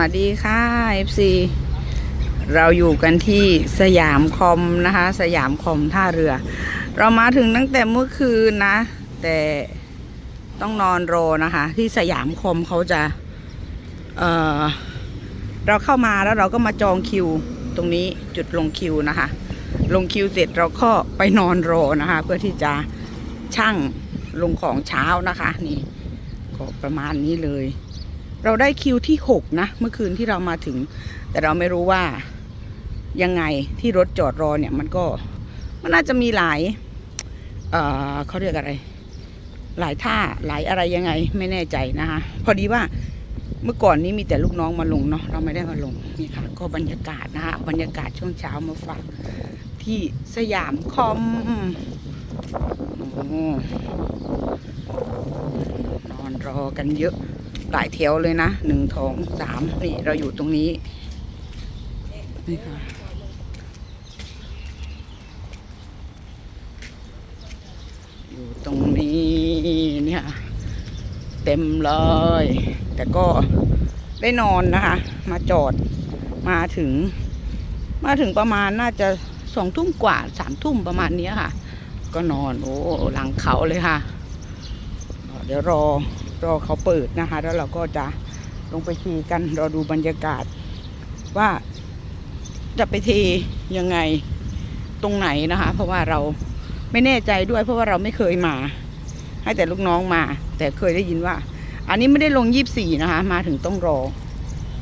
วัสดีค่ะ FC เราอยู่กันที่สยามคอมนะคะ สยามคอมท่าเรือ เรามาถึงตั้งแต่เมื่อคืนนะ แต่ต้องนอนรอนะคะ ที่สยามคอมเขาจะเออเราเข้ามาแล้วเราก็มาจองคิว ตรงนี้จุดลงคิวนะคะ ลงคิวเสร็จเราก็ไปนอนรอนะคะ เพื่อที่จะช่างลงของเช้านะคะ นี่ก็ประมาณนี้เลย เราได้คิวที่หกนะ เมื่อคืนที่เรามาถึง แต่เราไม่รู้ว่ายังไงที่รถจอดรอเนี่ยมันก็มันน่าจะมีหลาย เอ่อเขาเรียกอะไร หลายท่าหลายอะไรยังไงไม่แน่ใจนะคะ พอดีว่าเมื่อก่อนนี้มีแต่ลูกน้องมาลงเนาะเราไม่ได้มาลงนี่ค่ะก็บรรยากาศนะคะบรรยากาศช่วงเช้ามาฝากที่สยามคอมอนอนรอกันเยอะ หลายแถวเลยนะหนึ่งทองสามนี่เราอยู่ตรงนี้นี่ค่ะอยู่ตรงนี้เนี่ยเต็มเลย แต่ก็ได้นอนนะคะ มาจอดมาถึง มาถึงประมาณน่าจะสองทุ่มกว่าสามทุ่มประมาณนี้ค่ะ ก็นอนโอ้หลังเขาเลยค่ะ เดี๋ยวรอ รอเขาเปิดนะคะ แล้วเราก็จะลงไปทีกันรอดูบรรยากาศ ว่าจะไปเทยังไงตรงไหนนะคะ เพราะว่าเราไม่แน่ใจด้วย เพราะว่าเราไม่เคยมา ให้แต่ลูกน้องมา แต่เคยได้ยินว่า อันนี้ไม่ได้ลงยี่สี่นะคะ มาถึงต้องรอ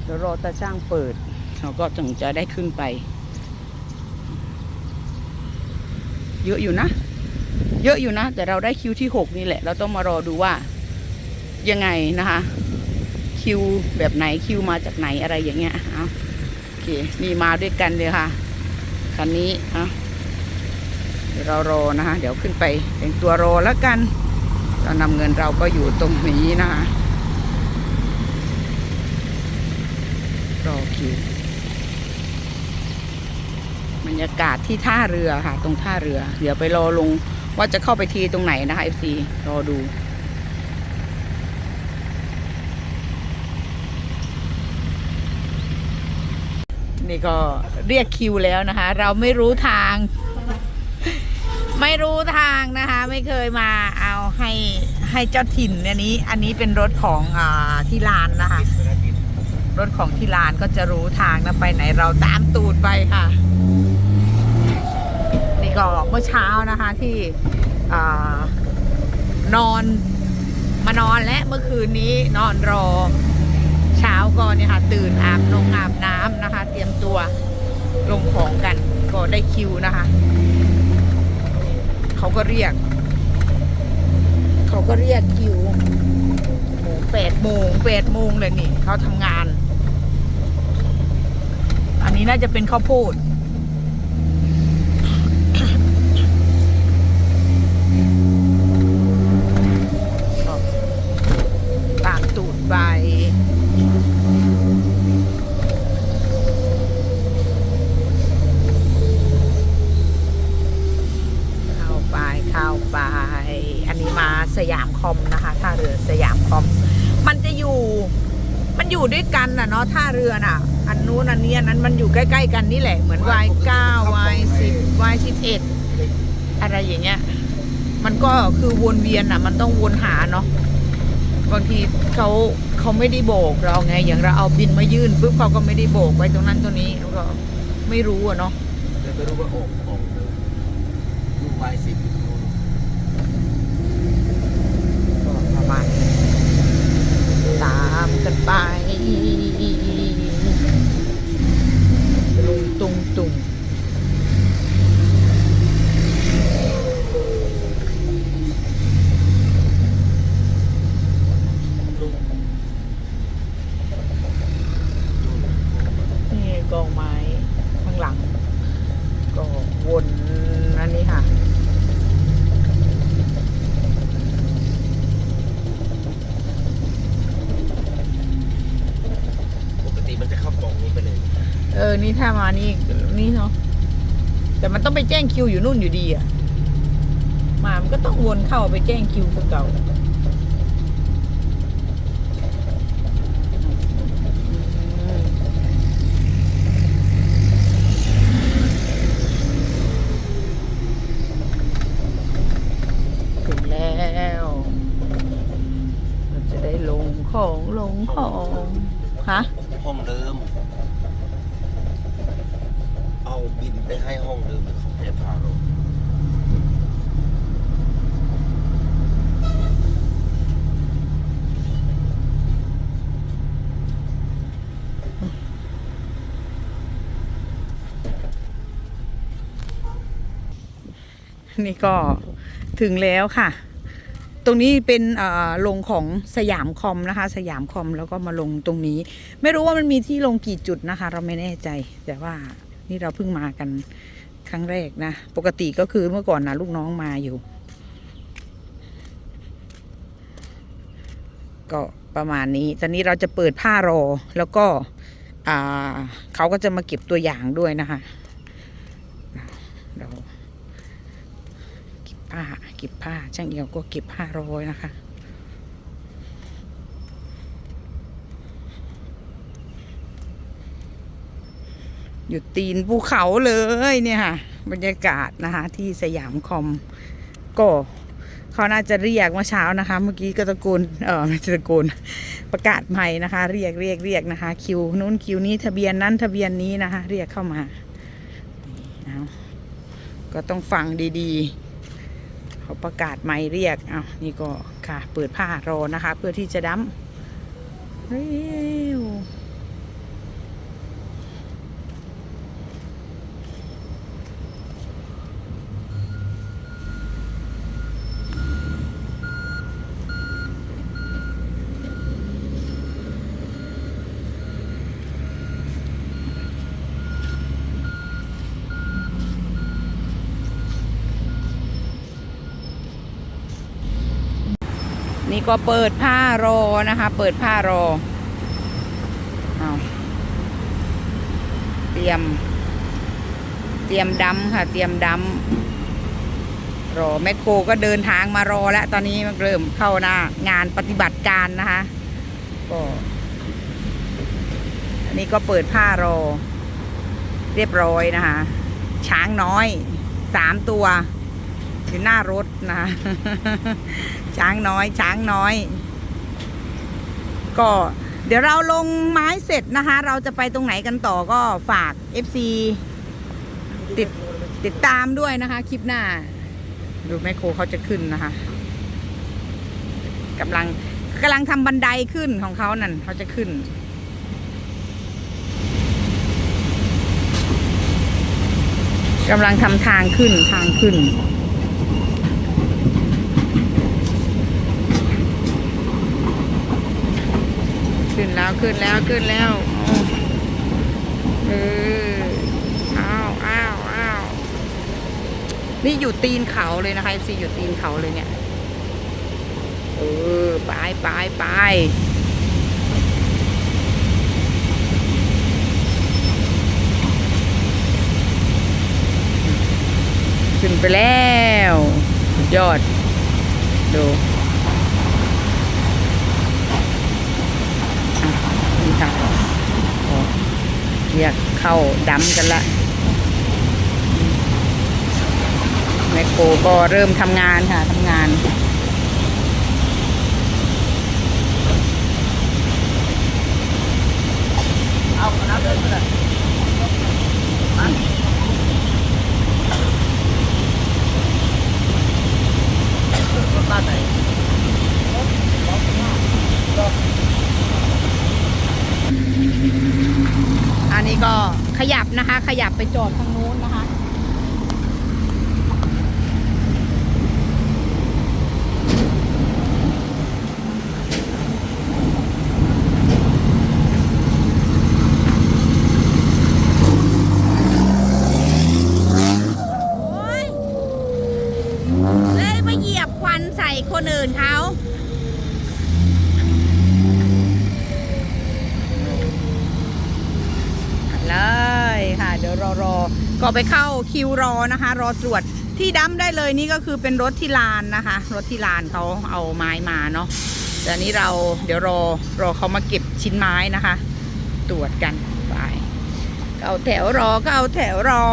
เดี๋ยวรอตาช่างเปิดเราก็จึงจะได้ขึ้นไป เยอะอยู่นะ เยอะอยู่นะ แต่เราได้คิวที่หกนี่แหละ เราต้องมารอดูว่า ยังไงนะคะ คิวแบบไหนคิวมาจากไหนอะไรอย่างเงี้ยเอาโอเคนี่มาด้วยกันเลยค่ะคันนี้เอาเดี๋ยวเรารอนะคะ เดี๋ยวขึ้นไปแต่งตัวรอแล้วกัน เรานำเงินเราก็อยู่ตรงนี้นะคะรอคิวบรรยากาศที่ท่าเรือค่ะ ตรงท่าเรือ เดี๋ยวไปรอลงว่าจะเข้าไปทีตรงไหนนะคะ FC รอดู นี่ก็เรียกคิวแล้วนะคะ เราไม่รู้ทาง ไม่รู้ทางนะคะ ไม่เคยมาเอาให้ให้เจ้าถิ่นอันนี้ อันนี้เป็นรถของอที่ลานนะคะ รถของที่ลานก็จะรู้ทางนะไปไหนเราตามตูดไปค่ะ นี่ก็เมื่อเช้านะคะที่อนอนมานอนและเมื่อคืนนี้นอนรอ เช้าก็เนี่ยค่ะ ตื่นอาบนงอาบน้ำนะคะ เตรียมตัวลงของกัน ก็ได้คิวนะคะ เขาก็เรียก เขาก็เรียกคิวโอ้แปดโมงแปดโมงเลยนี่ เขาทำงาน อันนี้น่าจะเป็นข้าวโพด ตามตูดไป เข้าไปเข้าไป อันนี้มาสยามคอมนะคะท่าเรือสยามคอม มันจะอยู่ มันอยู่ด้วยกันน่ะเนาะท่าเรือน่ะ อันนู้นอันนี้อันนั้นมันอยู่ใกล้ๆกั นนี่แหละเหมือน Y 9 Y 10 Y 11อะไรอย่างเงี้ย มันก็คือวนเวียนอะ มันต้องวนหาเนาะบางทีเขาเขาไม่ได้โบกเราไงอย่างเราเอาบินมายื่นปุ๊บเขาก็ไม่ได้โบกไว้ตรงนั้นตรงนี้แล้วก็ไม่รู้อะเนาะจะไม่รู้ว่าออกออกเลยลูกไม้สิบก็ประมาณนี้ตามกันไป เออ นี่ถ้ามานี่นี่เนาะแต่มันต้องไปแจ้งคิวอยู่นู่นอยู่ดีอะมามันก็ต้องวนเข้าไปแจ้งคิวคนเก่าจะได้ลงของลงของฮะห้องเดิม ของแพรพาเรานี่ก็ถึงแล้วค่ะ ตรงนี้เป็นอ่อลงของสยามคอมนะคะ สยามคอมแล้วก็มาลงตรงนี้ ไม่รู้ว่ามันมีที่ลงกี่จุดนะคะ เราไม่แน่ใจแต่ว่า นี่เราเพิ่งมากันครั้งแรกนะ ปกติก็คือเมื่อก่อนนะลูกน้องมาอยู่ ก็ประมาณนี้ตอนนี้เราจะเปิดผ้ารอแล้วก็อ่าเขาก็จะมาเก็บตัวอย่างด้วยนะคะเราเก็บผ้าเก็บผ้าช่างเอียวก็เก็บผ้ารอยนะคะ อยู่ตีนภูเขาเลยเนี่ยค่ะ บรรยากาศนะคะที่สยามคอมก็เขาน่าจะเรียกเมื่อเช้านะคะ เมื่อกี้ก็ตะโกนเออไม่ตะโกนประกาศใหม่นะคะ เรียกเรียกเรียกนะคะ คิวนู้นคิวนี้ทะเบียนนั้นทะเบียนนี้นะคะ เรียกเข้ามาก็ต้องฟังดีๆ เขาประกาศไม่เรียกเอานี่ก็ค่ะ เปิดผ้ารอนะคะ เพื่อที่จะดั้มเร็ว นี่ก็เปิดผ้ารอนะคะ เปิดผ้ารอเอาเตรียม เตรียมดำค่ะ เตรียมดำรอแมคโครก็เดินทางมารอแล้ว ตอนนี้มันเริ่มเข้าหน้างานปฏิบัติการนะคะก็อันนี้ก็เปิดผ้ารอ เรียบร้อยนะคะ ช้างน้อยสามตัวอยู่หน้ารถนะคะ ช้างน้อย ช้างน้อย ก็เดี๋ยวเราลงไม้เสร็จนะคะ เราจะไปตรงไหนกันต่อก็ฝาก FC ติดติดตามด้วยนะคะ คลิปหน้า ดูแม่โคเขาจะขึ้นนะคะกำลังกำลังทำบันไดขึ้นของเขานั่นเขาจะขึ้น กำลังทำทางขึ้นทางขึ้น ขึ้นแล้วขึ้นแล้วเอออ้าวอ้าวอ้าวนี่อยู่ตีนเขาเลยนะคะซีอยู่ตีนเขาเลยเนี่ยเออไปไปไปขึ้นไปแล้ว ยอด ดูอะนี่ค่ะโอ้ เรียกเข้าดำกันละแมคโครก็เริ่มทำงานค่ะทำงาน เอาคณะเดินไปเลยรถบ้านไหน อันนี้ ก็ขยับนะคะ ขยับไปจอดทางนู้นนะคะ โอ๊ยเลยมาเหยียบควันใส่คนอื่นเขา เลยค่ะ เดี๋ยวรอรอ ก็ไปเข้าคิวรอนะคะ รอตรวจที่ดั้มได้เลยนี่ก็คือเป็นรถที่ลานนะคะ รถที่ลานเขาเอาไม้มาเนาะแต่นี้เราเดี๋ยวรอรอเขามาเก็บชิ้นไม้นะคะ ตรวจกันไปเอาแถวรอก็เอาแถวรอ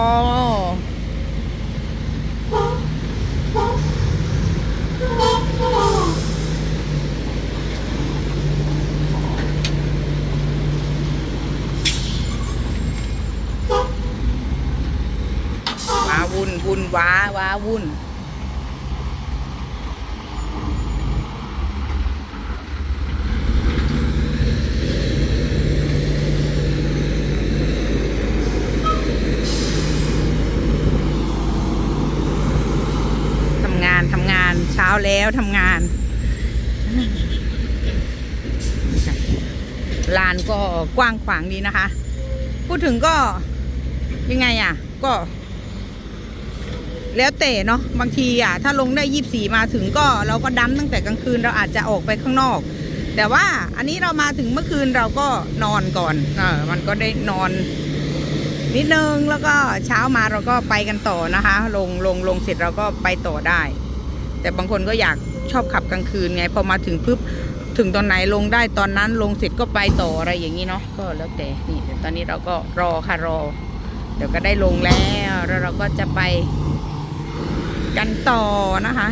ว้าว้าวุ่น ทำงานทำงานเช้าแล้วทำงานลานก็กว้างขวางดีนะคะ พูดถึงก็ยังไงอะ ก็ แล้วแต่เนาะบางทีอะถ้าลงได้ยี่สี่มาถึงก็เราก็ดั้มตั้งแต่กลางคืนเราอาจจะออกไปข้างนอก แต่ว่าอันนี้เรามาถึงเมื่อคืนเราก็นอนก่อนเออมันก็ได้นอน นิดนึงแล้วก็เช้ามาเราก็ไปกันต่อนะคะ ลงลงลงเสร็จเราก็ไปต่อได้ แต่บางคนก็อยากชอบขับกลางคืนไงพอมาถึงปุ๊บถึงตอนไหนลงได้ตอนนั้นลงเสร็จก็ไปต่ออะไรอย่างนี้เนาะก็แล้วแต่นี่เดี๋ยวตอนนี้เราก็รอค่ะรอ เดี๋ยวก็ได้ลงแล้วแล้วเราก็จะไป กันต่อนะคะ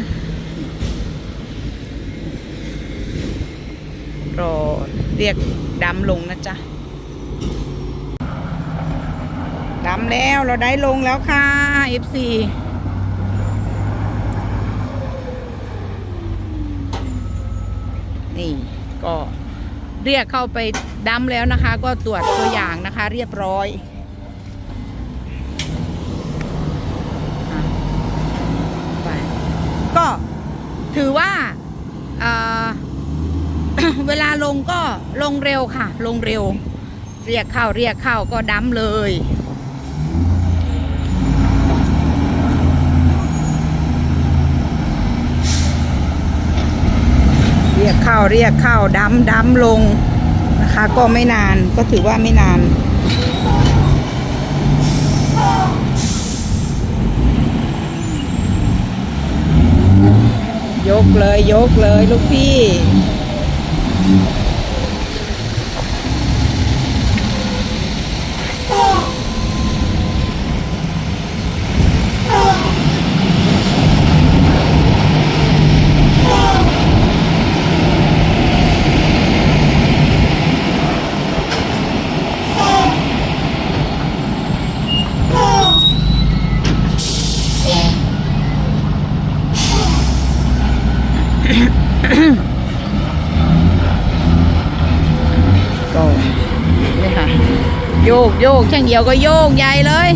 รอเรียกดำลงนะจ๊ะดำแล้วเราได้ลงแล้วค่ะ FC นี่ก็เรียกเข้าไปดำแล้วนะคะ ก็ตรวจตัวอย่างนะคะ เรียบร้อยอะไปก็ ถือว่าเเวลาลงก็ลงเร็วค่ะ ลงเร็ว เรียกเข้าเรียกเข้าก็ดำเลยเรียกเข้าเรียกเข้าดำดำลงนะคะ ก็ไม่นานก็ถือว่าไม่นาน ยกเลยยกเลยลูกพี่ ก็นี่ค่ะ โยกโยกช่างเดียวก็โยกใหญ่เลย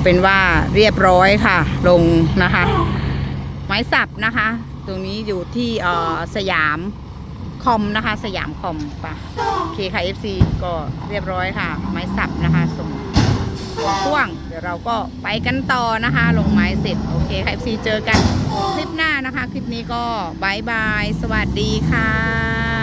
เอาเป็นว่าเรียบร้อยค่ะ ลงนะคะ ไม้สับนะคะ ตรงนี้อยู่ที่เอ่อสยามคอมนะคะ สยามคอมปะโอเคค่ะ FC ก็เรียบร้อยค่ะ ไม้สับนะคะส่งพ่วง เดี๋ยวเราก็ไปกันต่อนะคะ ลงไม้เสร็จโอเคค่ะ FC เจอกันคลิปหน้านะคะ คลิปนี้ก็บายบาย สวัสดีค่ะ